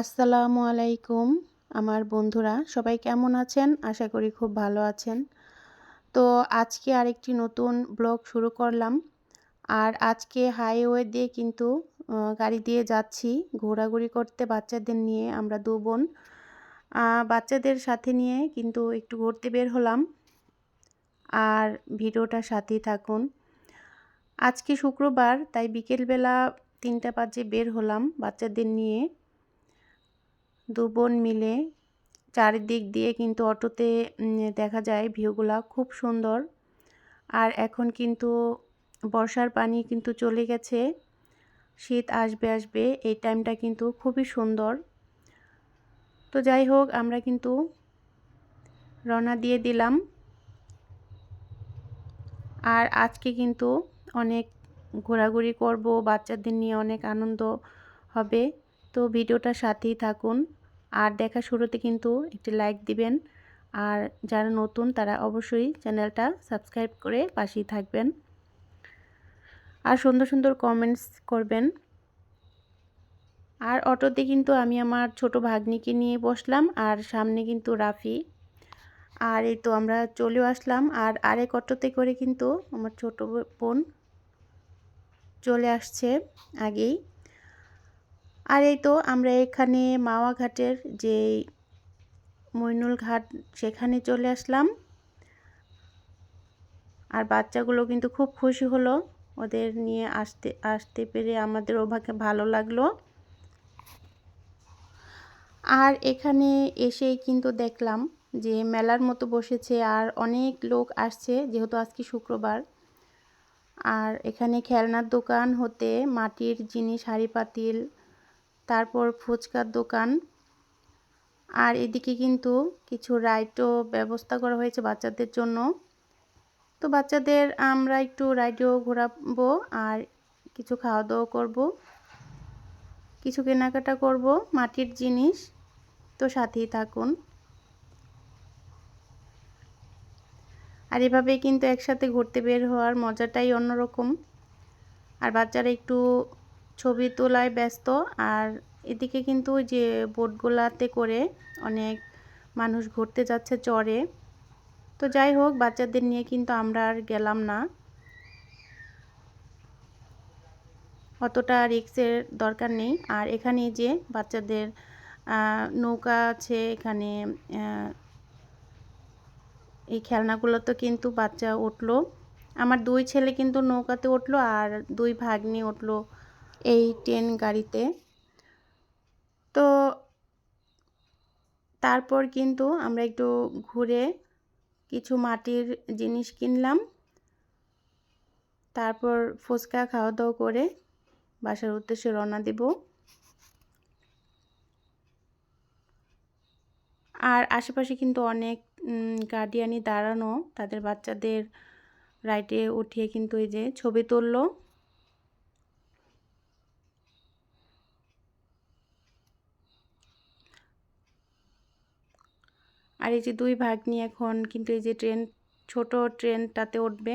আসসালামু আলাইকুম আমার বন্ধুরা, সবাই কেমন আছেন? আশা করি খুব ভালো আছেন। তো আজকে আরেকটি নতুন ব্লগ শুরু করলাম। আর আজকে হাইওয়ে দিয়ে কিন্তু গাড়ি দিয়ে যাচ্ছি ঘোরাঘুরি করতে বাচ্চাদের নিয়ে, আমরা দু বোন। বাচ্চাদের সাথে নিয়ে কিন্তু একটু ঘুরতে বের হলাম। আর ভিডিওটা সাথেই থাকুন। আজকে শুক্রবার, তাই বিকেলবেলা তিনটা বাজে বের হলাম বাচ্চাদের নিয়ে। দু বোন মিলে চারিদিক দিয়ে কিন্তু অটোতে দেখা যায় ভিউগুলা খুব সুন্দর। আর এখন কিন্তু বর্ষার পানি কিন্তু চলে গেছে। শীত আসবে আসবে, এই টাইমটা কিন্তু খুবই সুন্দর। তো যাই হোক, আমরা কিন্তু রওনা দিয়ে দিলাম। আর আজকে কিন্তু অনেক ঘোরাঘুরি করব, বাচ্চাদের নিয়ে অনেক আনন্দ হবে। তো ভিডিওটা সাথেই থাকুন। আর দেখা শুরুতে কিন্তু একটি লাইক দিবেন। আর যারা নতুন তারা অবশ্যই চ্যানেলটা সাবস্ক্রাইব করে পাশেই থাকবেন। আর সুন্দর সুন্দর কমেন্টস করবেন। আর অটোতে কিন্তু আমি আমার ছোট ভাগ্নিকে নিয়ে বসলাম আর সামনে কিন্তু রাফি। আর এই তো আমরা চলেও আসলাম। আর আরেক অটোতে করে কিন্তু আমার ছোট বোন চলে আসছে আগেই। আর এই তো আমরা এখানে মাওয়া ঘাটের যে মইনুল ঘাট, সেখানে চলে আসলাম। আর বাচ্চাগুলো কিন্তু খুব খুশি হলো ওদের নিয়ে আসতে আসতে পেরে আমাদের ওভাকে ভালো লাগল। আর এখানে এসেই কিন্তু দেখলাম যে মেলার মতো বসেছে আর অনেক লোক আসছে, যেহেতু আজকে শুক্রবার। আর এখানে খেলনার দোকান হতে মাটির জিনিস, হাড়ি, পাতিল তারপর ফুচকার দোকান। আর এদিকে কিন্তু কিছু রাইডও ব্যবস্থা করা হয়েছে বাচ্চাদের জন্য। তো বাচ্চাদের আমরা একটু রাইডও ঘোরাবো আর কিছু খাওয়া দাওয়া করব। কিছু কেনাকাটা করব, মাটির জিনিস। তো সাথেই থাকুন। আর এভাবে কিন্তু একসাথে ঘুরতে বের হওয়ার মজাটাই অন্যরকম। আর বাচ্চারা একটু ছবি তোলায় ব্যস্ত। আর এদিকে কিন্তু যে বোটগুলাতে করে অনেক মানুষ ঘুরতে যাচ্ছে চরে। তো যাই হোক, বাচ্চাদের নিয়ে কিন্তু আমরা আর গেলাম না। অতটা রিক্সের দরকার নেই। আর এখানে যে বাচ্চাদের নৌকা আছে এখানে এই খেলনাগুলো তো কিন্তু বাচ্চা উঠল। আমার দুই ছেলে কিন্তু নৌকাতে উঠল আর দুই ভাগ্নি উঠল। এই ট্রেন গাড়িতে। তো তারপর কিন্তু আমরা একটু ঘুরে কিছু মাটির জিনিস কিনলাম। তারপর ফুচকা খাওয়া দাওয়া করে বাসার উদ্দেশ্যে রওনা দিব। আর আশেপাশে কিন্তু অনেক গার্ডিয়ানই দাঁড়ানো। তাদের বাচ্চাদের রাইটে উঠিয়ে কিন্তু এই যে ছবি তুললো। আর এই যে দুই ভাগ নিয়ে এখন কিন্তু এই যে ট্রেন, ছোট ট্রেনটাতে উঠবে।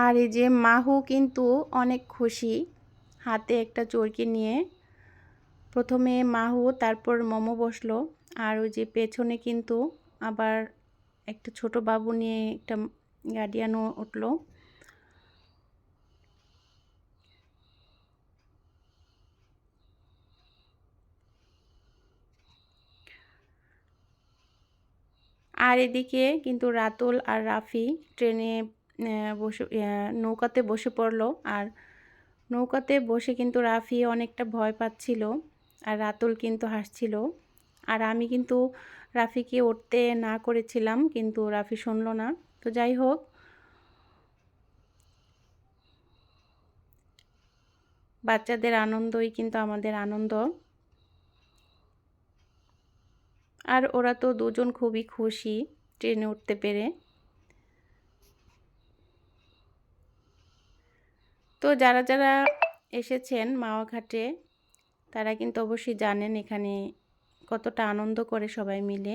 আর এই যে মাহু কিন্তু অনেক খুশি হাতে একটা চরকি নিয়ে। প্রথমে মাহু, তারপর মোমো বসল। আর ওই যে পেছনে কিন্তু আবার একটা ছোট বাবু নিয়ে একটা গার্ডিয়ানও উঠল। আর এদিকে কিন্তু রাতুল আর রাফি ট্রেনে বসে নৌকাতে বসে পড়ল। আর নৌকাতে বসে কিন্তু রাফি অনেকটা ভয় পাচ্ছিল আর রাতুল কিন্তু হাসছিল। আর আমি কিন্তু রাফিকে উঠতে না করেছিলাম, কিন্তু রাফি শুনল না। তো যাই হোক, বাচ্চাদের আনন্দই কিন্তু আমাদের আনন্দ। আর ওরা তো দুজন খুবই খুশি ট্রেনে উঠতে পেরে। তো যারা যারা এসেছেন মাওয়াঘাটে, তারা কিন্তু অবশ্যই জানেন এখানে কতটা আনন্দ করে সবাই মিলে।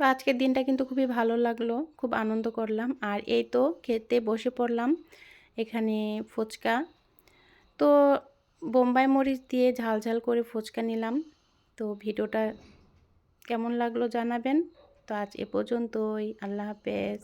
তো আজকের দিনটা কিন্তু খুবই ভালো লাগল, খুব আনন্দ করলাম। আর এই তো খেতে বসে পড়লাম এখানে ফুচকা। তো বোম্বাই মরিচ দিয়ে ঝাল ঝাল করে ফুচকা নিলাম। তো ভিডিওটা কেমন লাগল জানাবেন। তো আজ এ পর্যন্তই, আল্লাহ হাফেজ।